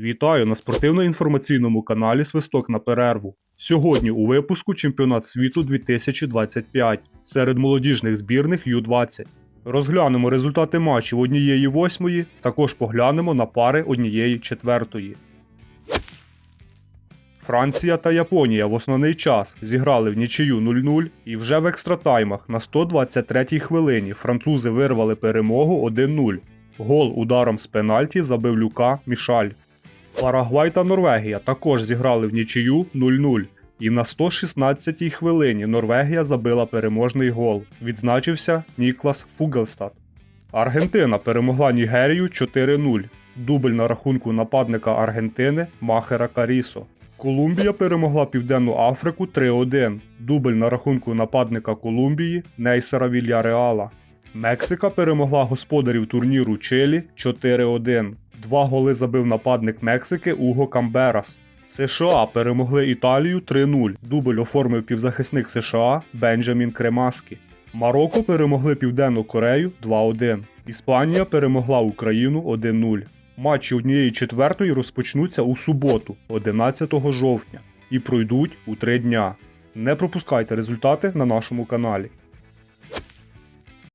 Вітаю на спортивно-інформаційному каналі Свисток на перерву. Сьогодні у випуску Чемпіонат світу 2025 серед молодіжних збірних Ю-20. Розглянемо результати матчів однієї восьмої, також поглянемо на пари однієї четвертої. Франція та Японія в основний час зіграли в нічию 0-0 і вже в екстратаймах на 123-й хвилині французи вирвали перемогу 1-0. Гол ударом з пенальті забив Люка Мішаль. Парагвай та Норвегія також зіграли в нічию 0-0. І на 116-й хвилині Норвегія забила переможний гол. Відзначився Ніклас Фугелстад. Аргентина перемогла Нігерію 4-0. Дубль на рахунку нападника Аргентини Махера Карісо. Колумбія перемогла Південну Африку 3-1. Дубль на рахунку нападника Колумбії Нейсера Вільяреала. Мексика перемогла господарів турніру Чилі 4-1. Два голи забив нападник Мексики Уго Камберас. США перемогли Італію 3-0. Дубль оформив півзахисник США Бенджамін Кремаскі. Марокко перемогли Південну Корею 2-1. Іспанія перемогла Україну 1-0. Матчі однієї четвертої розпочнуться у суботу, 11 жовтня, і пройдуть у три дня. Не пропускайте результати на нашому каналі.